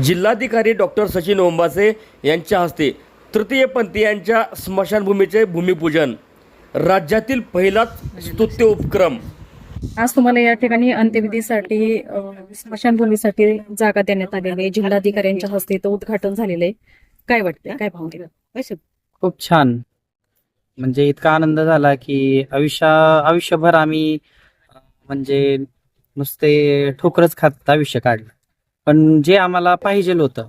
जिल्हाधिकारी डॉक्टर सचिन ओंबासे यांच्या हस्ते तृतीयपंथीयांच्या स्मशानभूमीचे भूमिपूजन. राज्यातील पहिलाच स्तुत्य उपक्रम. आज तुम्हाला या ठिकाणी अंत्यविधीसाठी स्मशानभूमीसाठी जागा देण्यात आलेली आहे. जिल्हाधिकाऱ्यांच्या हस्ते तो उद्घाटन झालेलं आहे. काय वाटतंय? काय कशी खूप छान. म्हणजे इतका आनंद झाला की आयुष्या आयुष्यभर आम्ही म्हणजे नुसते ठोकरच खात आयुष्य काढलं. पण जे आम्हाला पाहिजे होतं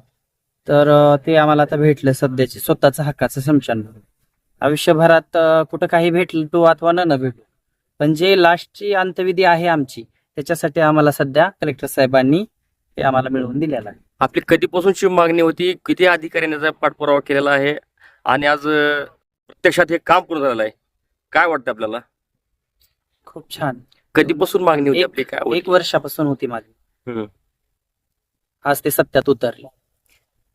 तर ते आम्हाला आता भेटलं सध्याचे स्वतःचं हक्काचं समशान आयुष्यभरात कुठं काही भेटलं तो अथवा न न भेटू पण जे लास्टची अंत्यविधी आहे आमची त्याच्यासाठी आम्हाला सध्या कलेक्टर साहेबांनी ते आम्हाला मिळवून दिलेलं आहे. आपली कधीपासूनची मागणी होती किती अधिकाऱ्यांनी पाठपुरावा केलेला आहे आणि आज प्रत्यक्षात हे काम पूर्ण झालेलं आहे. काय वाटतं आपल्याला? खूप छान. कधीपासून मागणी होती आपली? काय एक वर्षापासून होती माझी हम्म. आज ते सत्यात उतरले.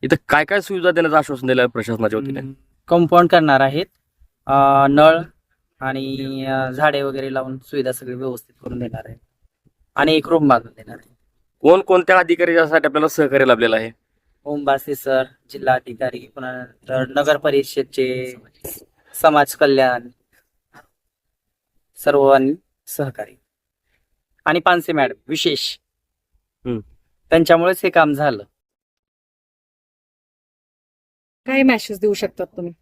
इथं काय काय सुविधा देण्याचं आश्वासन दिलं आहे प्रशासनाच्या वतीने? कंपाऊंड करणार आहेत. अं, नळ आणि अं, झाडे वगैरे लावून सुविधा सगळी व्यवस्थित करून देणार आहे आणि एक रूम बांधून देणार आहे कोण कोणत्या अधिकाऱ्यासाठी आपल्याला सहकार्य लाभलेलं आहे? ओमबासे सर जिल्हा अधिकारी पुन्हा नंतर नगर परिषदचे समाज कल्याण सर्वांनी सहकारी आणि पानसे मॅडम विशेष. हम्म. त्यांच्यामुळेच हे काम झालं. काय मॅसेज देऊ शकतात तुम्ही?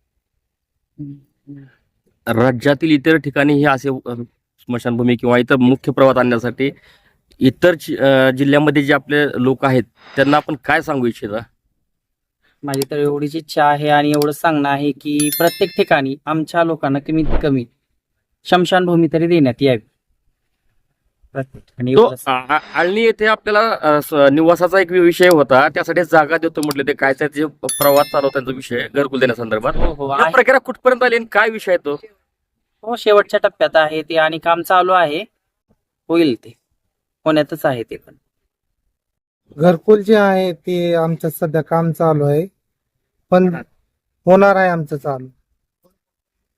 राज्यातील इतर ठिकाणी हे असे स्मशानभूमी किंवा इतर मुख्य प्रवाहात आणण्यासाठी इतर जिल्ह्यामध्ये जे आपले लोक आहेत त्यांना आपण काय सांगू इच्छिता? माझी तर एवढीच इच्छा आहे आणि एवढं सांगणं आहे की प्रत्येक ठिकाणी आमच्या लोकांना कमीत कमी शमशानभूमी तरी देण्यात यावी. ठिकाणी तो एवढंच. आ- आ- आळणी येथे आपल्याला अ, स- निवासाचा एक विषय होता. त्यासाठी जागा देतो म्हटले ते काय ते जे प्रवास चालवता त्यांचा विषय घरकुल देण्यासंदर्भात हो हो. या आहे. प्रक्रिया कुठपर्यंत आली आणि काय विषय आहे तो? हो शेवटच्या टप्प्यात आहे ते आणि काम चालू आहे. होईल ते. होण्यातच आहे ते पण. घरकुल जे आहे ते आमचं सध्या काम चालू आहे. पण होणार आहे आमचं चालू.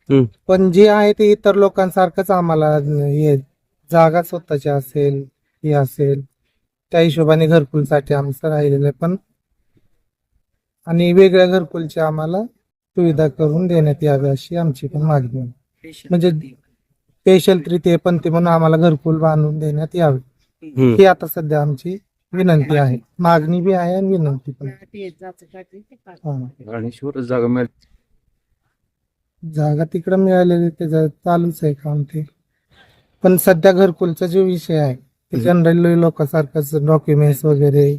हम्म. पण जे आहे ते इतर लोकांसारखंच आम्हाला हे जागा स्वतःची असेल हे असेल त्या हिशोबाने घरकुलसाठी आमचं राहिलेलं आहे. पण आणि वेगळ्या घरकुलची आम्हाला सुविधा करून देण्यात यावी अशी आमची पण मागणी आहे. म्हणजे स्पेशल तृतीय पंथी म्हणून आम्हाला घरकुल बांधून देण्यात यावे. ही आता सध्या आमची विनंती आहे. मागणी बी आहे आणि विनंती पण जागा मिळेल. जागा तिकडं मिळालेली त्याचं चालूच आहे काम ते. पण सध्या घरकुलचा जो विषय आहे ते जनरल लोकांसारखंच डॉक्युमेंट्स वगैरे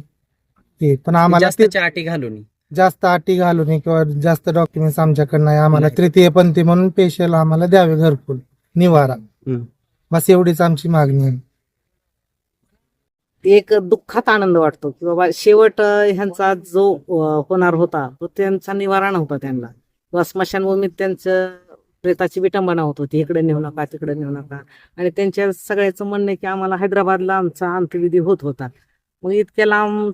ते पण आम्हाला ते जास्तच्या अटी घालून. जास्त अटी घालू नये किंवा जास्त डॉक्युमेंट्स आमच्याकडनं आहे आम्हाला तृतीय पंथी म्हणून स्पेशल आम्हाला द्यावे घरकुल निवारा. हम्म. बस एवढीच आमची मागणी आहे. एक दुःखात आनंद वाटतो की बाबा शेवट अं, ह्यांचा जो अं, होणार होता तो त्यांचा निवारा नव्हता त्यांना. किंवा स्मशानभूमीत त्यांचं प्रेताची विटंबना होत होती. इकडे नेऊ नका तिकडे नेऊ नका. आणि त्यांच्या सगळ्याचं म्हणणं आहे की आम्हाला हैदराबादला आमचा अंत्यविधी होत होता. मग इतक्या लांब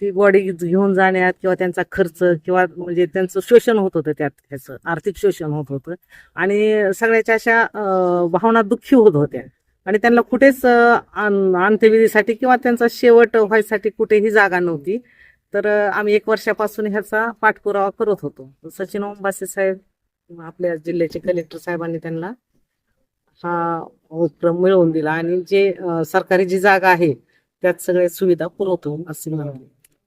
ती बॉडी घेऊन जाण्यात किंवा त्यांचा खर्च किंवा म्हणजे त्यांचं शोषण होत होतं त्यात ह्याचं आर्थिक शोषण होत होतं. आणि सगळ्याच्या अशा भावना दुःखी होत होत्या. आणि त्यांना कुठेच अं- अंत्यविधीसाठी किंवा त्यांचा शेवट व्हायसाठी कुठेही जागा नव्हती. तर आम्ही एक वर्षापासून ह्याचा पाठपुरावा करत होतो. सचिन ओंबासे साहेब आपल्या जिल्ह्याचे कलेक्टर साहेबांनी त्यांना हा उपक्रम मिळवून दिला. आणि जे सरकारी जी जागा आहे त्यात सगळ्या सुविधा पुरवतो असे म्हणतो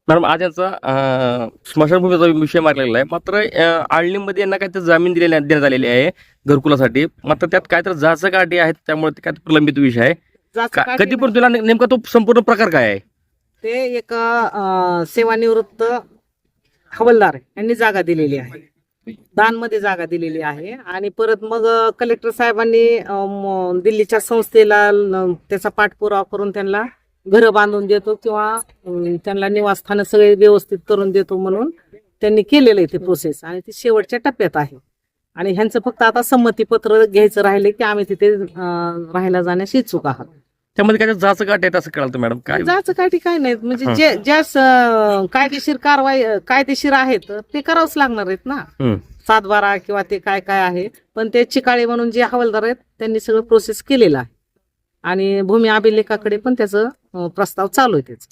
मॅडम आज यांचा स्मशानभूमीचा विषय मारलेला आहे. मात्र आळणीमध्ये यांना काय तर जामीन दिलेल्या देण्यात आलेली आहे घरकुलासाठी. मात्र त्यात काय तर जाचं गाठी आहेत त्यामुळे ते काय प्रलंबित विषय आहे. कधी पण तुला नेमका तो संपूर्ण प्रकार काय आहे? ते एक सेवानिवृत्त हवालदार यांनी जागा दिलेली आहे. दानमध्ये जागा दिलेली आहे. आणि परत मग कलेक्टर साहेबांनी दिल्लीच्या संस्थेला त्याचा पाठपुरावा करून त्यांना घरं बांधून देतो किंवा त्यांना निवासस्थानं सगळे व्यवस्थित करून देतो म्हणून त्यांनी केलेलं आहे ते प्रोसेस आणि ती शेवटच्या टप्प्यात आहे. आणि ह्यांचं फक्त आता संमतीपत्र घ्यायचं राहिले की आम्ही तिथे राहायला जाण्यास इच्छुक आहात. त्यामध्ये काय जाचं गाठ आहेत असं कळालं मॅडम? काय जायचं काय ठिकाण नाही म्हणजे. जे ज्या स- कायदेशीर कारवाई कायदेशीर आहेत ते करावंच लागणार आहेत ना. सातबारा किंवा ते काय काय आहे. पण ते चिकाळे म्हणून जे हवालदार आहेत त्यांनी सगळं प्रोसेस केलेलं आहे. आणि भूमी अभिलेखाकडे पण त्याचं अं, प्रस्ताव चालू आहे त्याचा.